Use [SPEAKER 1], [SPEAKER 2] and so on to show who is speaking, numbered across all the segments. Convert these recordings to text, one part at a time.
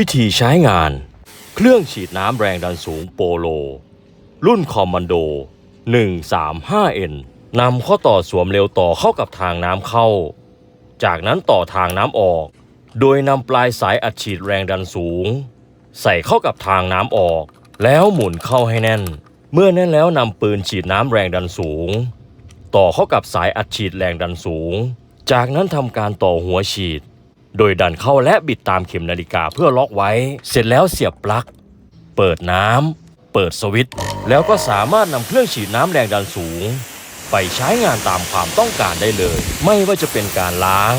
[SPEAKER 1] วิธีใช้งาน เครื่องฉีดน้ำแรงดันสูงโปโล รุ่นคอมมานโด 135N นำข้อต่อสวมเร็วต่อเข้ากับทางน้ำเข้า จากนั้นต่อทางน้ำออก โดยนำปลายสายอัดฉีดแรงดันสูง ใส่เข้ากับทางน้ำออก แล้วหมุนเข้าให้แน่น เมื่อแน่นแล้วนำปืนฉีดน้ำแรงดันสูง ต่อเข้ากับสายอัดฉีดแรงดันสูง จากนั้นทำการต่อหัวฉีด โดยดันเข้าและบิดตามเข็มนาฬิกาเพื่อล็อกไว้ เสร็จแล้วเสียบปลั๊ก เปิดน้ำ เปิดสวิตช์แล้วก็สามารถนำเครื่องฉีดน้ำแรงดันสูง ไปใช้งานตามความต้องการได้เลย ไม่ว่าจะเป็นการล้าง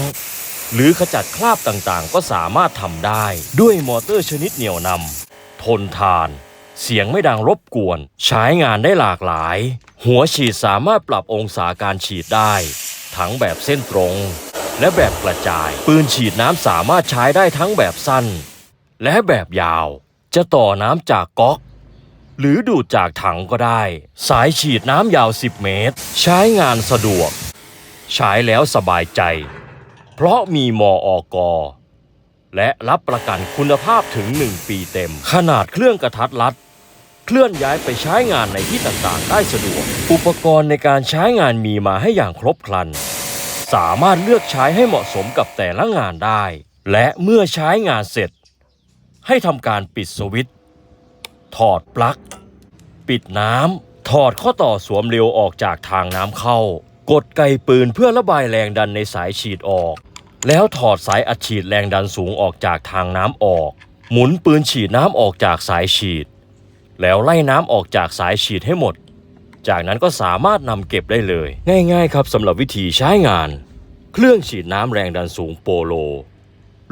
[SPEAKER 1] หรือขจัดคราบต่างๆ ก็สามารถทำได้ด้วยมอเตอร์ชนิดเหนี่ยวนำทนทาน เสียงไม่ดังรบกวน ใช้งานได้หลากหลาย หัวฉีดสามารถปรับองศาการฉีดได้ ทั้งแบบเส้นตรง และแบบกระจาย ปืนฉีดน้ำสามารถใช้ได้ทั้งแบบสั้น และแบบยาว จะต่อน้ำจากก๊อก หรือดูดจากถังก็ได้ สายฉีดน้ำยาว 10 เมตร ใช้งานสะดวก ใช้แล้วสบายใจ เพราะมีมออกและรับประกันคุณภาพถึง 1 ปีเต็ม ขนาดเครื่องกระทัดรัด เคลื่อนย้ายไปใช้งานในที่ต่างๆ ได้สะดวก อุปกรณ์ในการใช้งานมีมาให้อย่างครบครัน สามารถเลือกใช้ให้เหมาะสมกับแต่ละงานได้ และเมื่อใช้งานเสร็จ ให้ทำการปิดสวิตช์ถอดปลั๊ก ปิดน้ำถอดข้อต่อสวมเร็วออกจากทางน้ำเข้า กดไกปืนเพื่อระบายแรงดันในสายฉีดออก แล้วถอดสายอัดฉีดแรงดันสูงออกจากทางน้ำออก หมุนปืนฉีดน้ำออกจากสายฉีด แล้วไล่น้ำออกจากสายฉีดให้หมด จากนั้นก็สามารถนำเก็บได้เลย ง่ายๆครับสำหรับวิธีใช้งาน เครื่องฉีดน้ำแรงดันสูงโปโล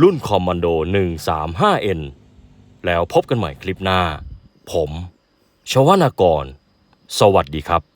[SPEAKER 1] รุ่นคอมมานโด 135N แล้วพบกันใหม่คลิปหน้า ผม ชวนากร สวัสดีครับ